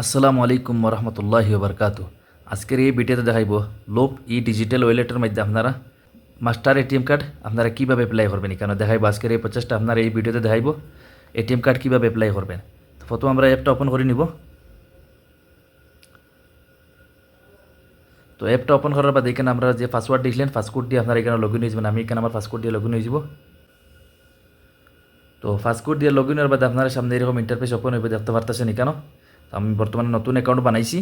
আসসালামু আলাইকুম রহমতুল্লাহ বরকাত আজকের এই ভিডিওতে দেখাইব লোপ ই ডিজিটাল ওয়ালেটের মধ্যে আপনারা মাস্টার এটিএম কার্ড আপনারা কীভাবে অ্যাপ্লাই করবেন? কেন দেখাইব আজকের এই প্রচেষ্টা আপনারা এই ভিডিওতে দেখাইব। এটিএম কার্ড কীভাবে অ্যাপ্লাই করবেন? তো প্রথম আমরা অ্যাপটা ওপেন করে নিব। তো অ্যাপটা ওপেন করার বাদ এখানে আমরা যে পাসওয়ার্ড দিয়েছিলেন পাসওয়ার্ড দিয়ে আপনারা এখানে লগ ইন হয়ে আমি এখানে আমার পাসওয়ার্ড দিয়ে লগ ইন হয়ে যাব। তো ফাস্টকোড দিয়ে লগ ইনের বাদে আপনার সামনে এরকম ইন্টারফেস ওপেন হইবে দেখতে পারতেছেন তো আমি বর্তমানে নতুন অ্যাকাউন্ট বানাইছি,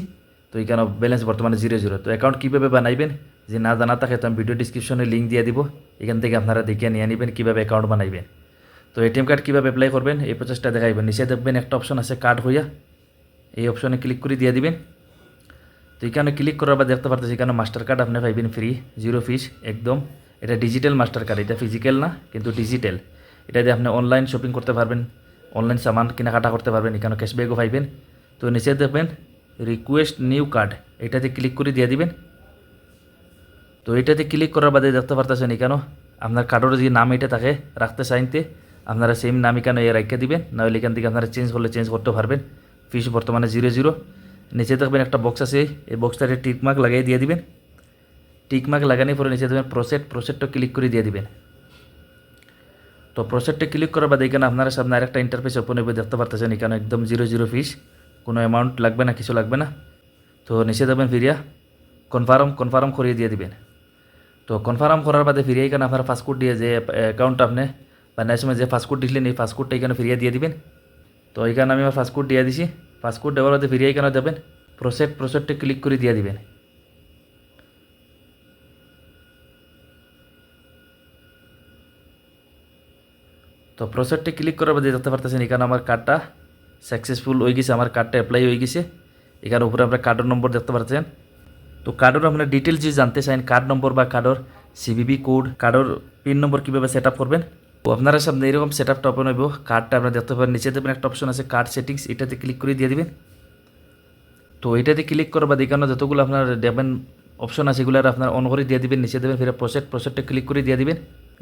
তো এখানে ব্যালেন্স বর্তমানে জিরো জিরো তো অ্যাকাউন্ট কীভাবে বানাইবেন, যে না জানা থাকে তো আমি ভিডিও ডিসক্রিপশনে লিঙ্ক দিয়ে দিব, এখান থেকে আপনারা দেখিয়ে নিয়ে নেবেন কীভাবে অ্যাকাউন্ট বানাইবেন। তো এটিএম কার্ড কীভাবে অ্যাপ্লাই করবেন, এই প্রচেষ্টা দেখাইবেন। নিচে দেখবেন একটা অপশন আছে কার্ড হইয়া, এই অপশনে ক্লিক করে দিয়ে দিবেন। তো এখানে ক্লিক করার পর দেখতে পারতেছি এখানে মাস্টার কার্ড আপনি পাইবেন ফ্রি জিরো ফিস একদম। এটা ডিজিটাল মাস্টার কার্ড এটা ফিজিক্যাল না, কিন্তু ডিজিটাল এটা দিয়ে আপনি অনলাইন শপিং করতে পারবেন অনলাইন সামান কেনাকাটা করতে পারবেন এখানে ক্যাশব্যাকও পাইবেন। তো নিচে দেখবেন রিকোয়েস্ট নিউ কার্ড এটাতে ক্লিক করে দিয়ে দিবেন। তো এটাতে ক্লিক করার বাদে দেখতে পারতেছেন এখানে আপনার কার্ডের যে নাম এটা থাকে রাখতে চাইতে আপনারা সেম নাম এখানে রেখে দিবেন, নাহলে এখান থেকে আপনারা চেঞ্জ করলে চেঞ্জ করতে পারবেন। ফিস বর্তমানে জিরো জিরো নিচে দেখবেন একটা বক্স আছে, এই বক্সটাতে টিকমার্ক লাগিয়ে দিয়ে দিবেন। টিকমার্ক লাগানোর পরে নিচে দেবেন প্রসেট প্রসেটটা ক্লিক করে দিয়ে দিবেন। তো প্রসেটটা ক্লিক করার বাদে এখানে আপনারা সামনে আরেকটা ইন্টারফেস ওপেন হবে দেখতে পারতেছেন এখানে একদম জিরো জিরো ফিস কোনো অ্যামাউন্ট লাগবে না, কিছু লাগবে না। তো নিচে দেবেন ফিরিয়া। কনফার্ম কনফার্ম করিয়ে দিয়ে দিবেন। তো কনফার্ম করার বাদে ফিরিয়ে এখানে আপনার ফাস্টকোড দিয়ে যে অ্যাকাউন্ট আপনি বানার সময় যে ফাস্টকোড দিছিলেন এই ফাস্টকোডটা এখানে ফিরিয়ে দিয়ে দিবেন। তো এখানে আমি আমার ফাস্টকোড দিয়ে দিছি। ফাস্টকোড দেওয়ার বাদে ফিরিয়ে এখানে দেবেন। প্রসেট প্রসেটটা ক্লিক করে দিয়ে দিবেন। তো প্রসেসটি ক্লিক করার বাদে দেখতে পারতেছেন এখানে আমার কার্ডটা সাকসেসফুল হয়ে গেছে, আমার কার্ডটা অ্যাপ্লাই হয়ে গেছে। এখানে উপরে আপনার কার্ডের নম্বর দেখতে পাচ্ছেন। তো কার্ডের আপনার ডিটেলস যদি জানতে চান কার্ড নম্বর বা কার্ডের সিবিবি কোড কার্ডের পিন নম্বর কীভাবে সেট আপ করবেন, তো আপনারা সামনে এরকম সেট আপটা ওপেন হইব। কার্ডটা আপনারা দেখতে পাবেন নিচে দেবেন একটা অপশন আছে কার্ড সেটিংস এটাতে ক্লিক করে দিয়ে দেবেন। তো এটাতে ক্লিক করার বা এখানে যতগুলো আপনার দেবেন অপশন আছে এগুলো আপনার অন করে দিয়ে দিবেন। নিচে দেবেন ফিরে প্রসেট প্রসেটটা ক্লিক করে দিয়ে দিবেন।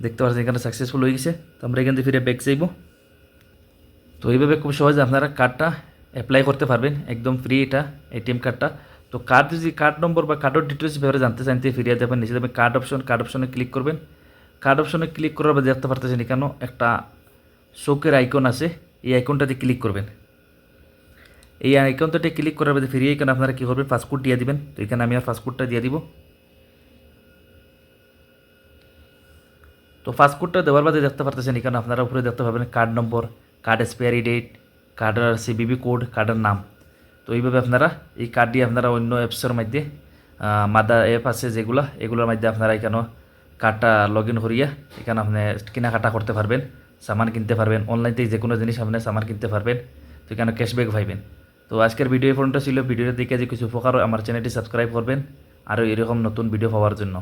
দেখতে পাচ্ছেন এখানে সাকসেসফুল হয়ে গেছে। তো আমরা এখান থেকে ফিরে ব্যাক চাইব তো এইভাবে খুব সহজে আপনারা কার্ডটা অ্যাপ্লাই করতে পারবেন। একদম ফ্রি এটা এটিএম কার্ডটা তো কার্ড যদি কার্ড নম্বর বা কার্ডের ডিটেলস ব্যাপারে জানতে চান তো ফিরিয়ে দেবেন, নিচে দেবেন কার্ড অপশন কার্ড অপশনে ক্লিক করবেন। কার্ড অপশনে ক্লিক করার পর দেখতে পারতেছেন এখানে একটা শোকের আইকন আছে। এই আইকনটাতে ক্লিক করবেন। এই আইকনটাতে ক্লিক করার বাদে ফিরিয়ে এখানে আপনারা কী করবেন? ফাস্টফুড দিয়ে দিবেন। তো এখানে আমি আর ফাস্টফুডটা দিয়ে দিব। তো ফাস্টফুডটা দেওয়ার বাদে দেখতে পারতেছেন এখানে আপনারা উপরে দেখতে পাবেন card number card expiry date কার্ডের সিবিবি কোড কার্ডের নাম। তো এইভাবে আপনারা এই কার্ড দিয়ে আপনারা অন্য অ্যাপসের মধ্যে মাদার অ্যাপ আছে যেগুলো, এগুলোর মধ্যে আপনারা এখানে কার্ডটা লগ ইন করিয়া এখানে আপনি কেনাকাটা করতে পারবেন, সামান কিনতে পারবেন অনলাইন যে কোনো জিনিস আপনি সামান কিনতে পারবেন, তো এখানে ক্যাশব্যাক পাইবেন। তো আজকের ভিডিও ফোনটা ছিল। ভিডিওটা দেখে যে কিছু উপকার আমার চ্যানেলটি সাবস্ক্রাইব করবেন আর এরকম নতুন ভিডিও পাওয়ার জন্য।